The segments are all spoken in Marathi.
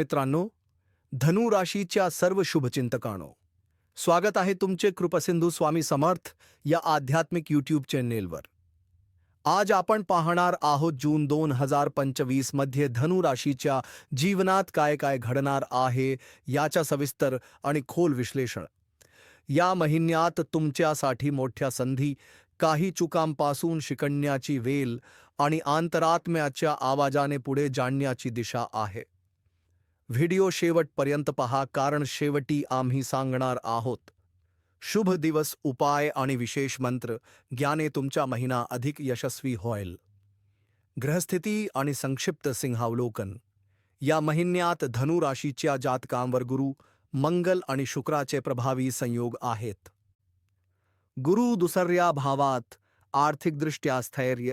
मित्रांनो धनु राशीच्या सर्व शुभचिंतकांनो स्वागत आहे तुमचे कृपसिंधू स्वामी समर्थ या आध्यात्मिक यूट्यूब चॅनेलवर. आज आपण पाहणार आहोत जून दोन हजार पंचवीसमध्ये धनु राशीच्या जीवनात काय काय घडणार आहे याच्या सविस्तर आणि खोल विश्लेषण. या महिन्यात तुमच्यासाठी मोठ्या संधी काही चुकांपासून शिकण्याची वेल आणि आंतरात्म्याच्या आवाजाने पुढे जाणण्याची दिशा आहे. व्हिडिओ शेवटपर्यंत पहा कारण शेवटी आम्ही सांगणार आहोत. शुभ दिवस उपाय आणि विशेष मंत्र. ज्ञाने तुमचा महिना अधिक यशस्वी होईल. ग्रहस्थिती आणि संक्षिप्त सिंहावलोकन. या महिन्यात धनुराशीच्या जातकांवर गुरु मंगल आणि शुक्राचे प्रभावी संयोग आहेत. गुरु दुसऱ्या भावात आर्थिकदृष्ट्या स्थैर्य.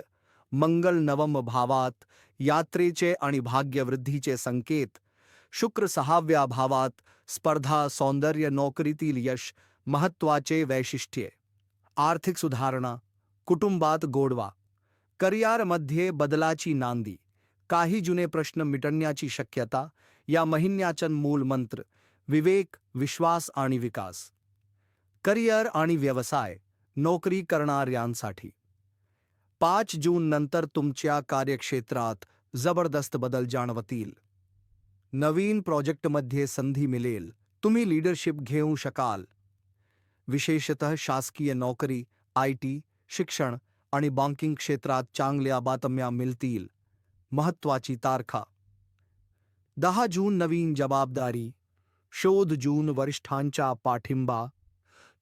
मंगल नवम भावात यात्रेचे आणि भाग्यवृद्धीचे संकेत. शुक्र सहाव्या भावात स्पर्धा सौंदर्य नोकरीतील यश महत्त्वाचे वैशिष्ट्ये. आर्थिक सुधारणा कुटुंबात गोडवा करिअरमध्ये बदलाची नांदी काही जुने प्रश्न मिटण्याची शक्यता या महिन्याचन मूल मंत्र विवेक विश्वास आणि विकास. करिअर आणि व्यवसाय नोकरी करणाऱ्यांसाठी. पाच जून नंतर तुमच्या कार्यक्षेत्रात जबरदस्त बदल जाणवतील. नवीन प्रोजेक्टमध्ये संधी मिळेल. तुम्ही लीडरशिप घेऊ शकाल. विशेषतः शासकीय नोकरी आय टी शिक्षण आणि बँकिंग क्षेत्रात चांगल्या बातम्या मिळतील. महत्वाची तारखा. दहा जून नवीन जबाबदारी. शोध जून वरिष्ठांचा पाठिंबा.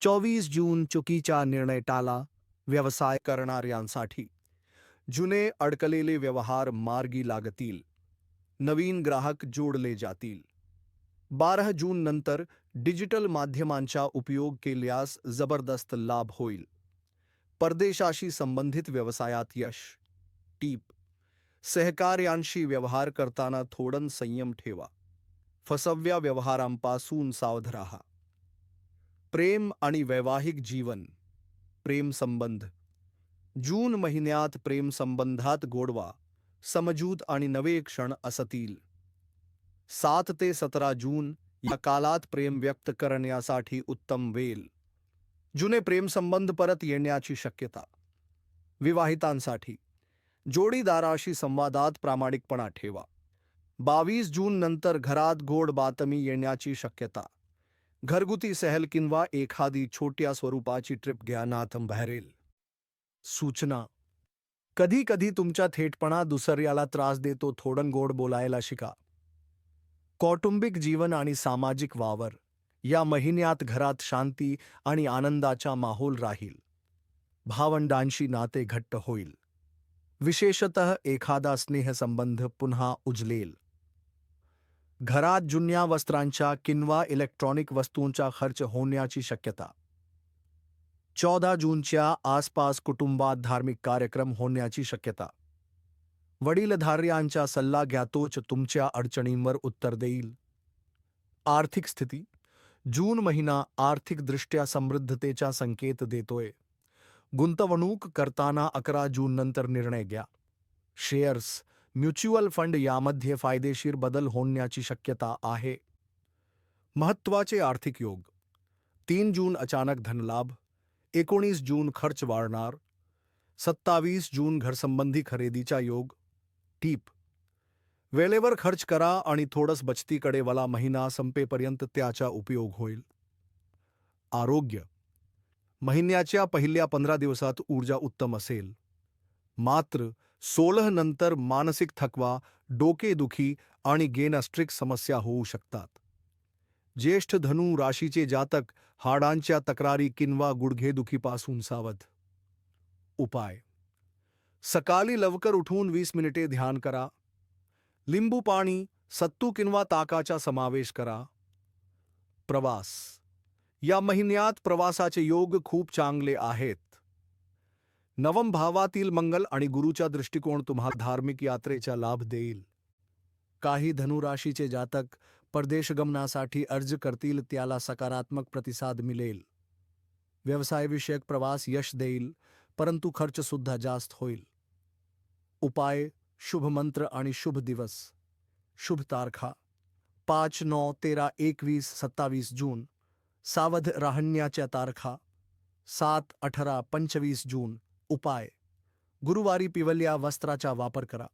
चोवीस जून चुकीचा निर्णय टाला व्यवसाय करणाऱ्यांसाठी. जुने अडकलेले व्यवहार मार्गी लागतील. नवीन ग्राहक जोडले जातील. बारा जून नंतर डिजिटल माध्यमांचा उपयोग केल्यास ज़बरदस्त लाभ होईल. परदेशाशी संबंधित व्यवसायात यश. टीप. सहकार्यांशी व्यवहार करताना थोडं संयम ठेवा. फसव्या व्यवहारांपासून सावध राहा. प्रेम आणि वैवाहिक जीवन. प्रेम संबंध. जून महिन्यात प्रेम संबंधात गोडवा. समजूत आणि नवे क्षण असतील. सात ते सतरा जून या कालात प्रेम व्यक्त करण्यासाठी उत्तम वेल. जुने प्रेमसंबंध परत येण्याची शक्यता. विवाहितांसाठी. जोडीदाराशी संवादात प्रामाणिकपणा ठेवा. बावीस जून नंतर घरात गोड बातमी येण्याची शक्यता. घरगुती सहल किंवा एखादी छोट्या स्वरूपाची ट्रिप घ्या नाथम बहरेल. सूचना. कधी कधी तुमच्या थेटपणा दुसऱ्याला त्रास देतो थोडं गोड बोलायला शिका. कौटुंबिक जीवन आणि सामाजिक वावर या महिन्यात घरात शांती आणि आनंदाचा माहोल राहील. भावंडांशी नाते घट्ट होईल. विशेषतः एखादा स्नेहसंबंध पुन्हा उजलेल. घरात जुन्या वस्त्रांच्या किंवा इलेक्ट्रॉनिक वस्तूंचा खर्च होण्याची शक्यता. चौदा जूनच्या आसपास कुटुंबात धार्मिक कार्यक्रम होण्याची शक्यता. वडीलधार्यांचा सल्ला घ्यातोच तुमच्या अडचणींवर उत्तर देईल. आर्थिक स्थिती. जून महिना आर्थिकदृष्ट्या समृद्धतेचा संकेत देतोय. गुंतवणूक करताना अकरा जून नंतर निर्णय घ्या. शेअर्स. म्युच्युअल फंड यामध्ये फायदेशीर बदल होण्याची शक्यता आहे. महत्वाचे आर्थिक योग. तीन जून अचानक धनलाभ. एकोणीस जून खर्च वाढणार सत्तावीस जून घरसंबंधी खरेदीचा योग टीप. वेळेवर खर्च करा आणि थोडस बचतीकडे वाला महिना संपेपर्यंत त्याचा उपयोग होईल. आरोग्य. महिन्याच्या पहिल्या पंधरा दिवसात ऊर्जा उत्तम असेल. मात्र सोळह नंतर मानसिक थकवा डोकेदुखी आणि गेनॅस्ट्रिक समस्या होऊ शकतात. ज्येष्ठ धनु राशीचे जातक हाडांच्या तक्रारी किंवा गुडघेदुखीपासून सावध. उपाय. सकाळी लवकर उठून वीस मिनिटे ध्यान करा. लिंबू पाणी सत्तू किंवा ताकाचा समावेश करा. प्रवास. या महिन्यात प्रवासाचे योग खूप चांगले आहेत. नवम भावातील मंगल आणि गुरुचा दृष्टिकोन तुम्हाला धार्मिक यात्रेचा लाभ देईल. काही धनुराशीचे जातक परदेशगमनासाठी अर्ज करतील त्याला सकारात्मक प्रतिसाद मिळेल. व्यवसायविषयक प्रवास यश देईल परंतु खर्चसुद्धा जास्त होईल. उपाय शुभ मंत्र आणि शुभ दिवस. शुभ तारखा. पाच नऊ तेरा एकवीस सत्तावीस जून. सावध राहण्याच्या तारखा. सात अठरा पंचवीस जून. उपाय. गुरुवारी पिवल्या वस्त्राचा वापर करा.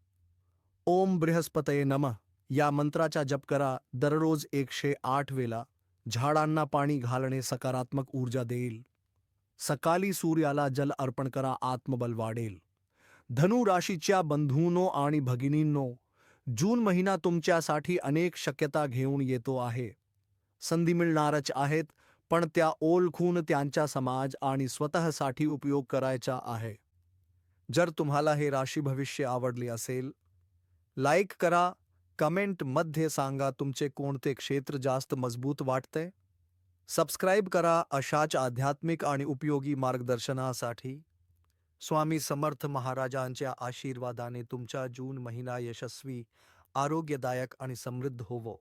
ओम बृहस्पतये नमः. या मंत्राचा जप करा. दररोज एकशे आठ वेला झाडांना पाणी घालणे सकारात्मक ऊर्जा देईल. सकाळी सूर्याला जल अर्पण करा आत्मबल वाढेल. धनु राशीच्या बंधूंनो आणि भगिनींनो जून महिना तुमच्यासाठी अनेक शक्यता घेऊन येतो आहे. संधी मिळणारच आहेत पण त्या ओळखून त्यांचा समाज आणि स्वतःसाठी उपयोग करायचा आहे. जर तुम्हाला हे राशी भविष्य आवडले असेल लाईक करा कमेंटमध्ये सांगा तुमचे कोणते क्षेत्र जास्त मजबूत वाटते सबस्क्राईब करा अशाच आध्यात्मिक आणि उपयोगी मार्गदर्शनासाठी. स्वामी समर्थ महाराजांच्या आशीर्वादाने तुमचा जून महिना यशस्वी आरोग्यदायक आणि समृद्ध होवो.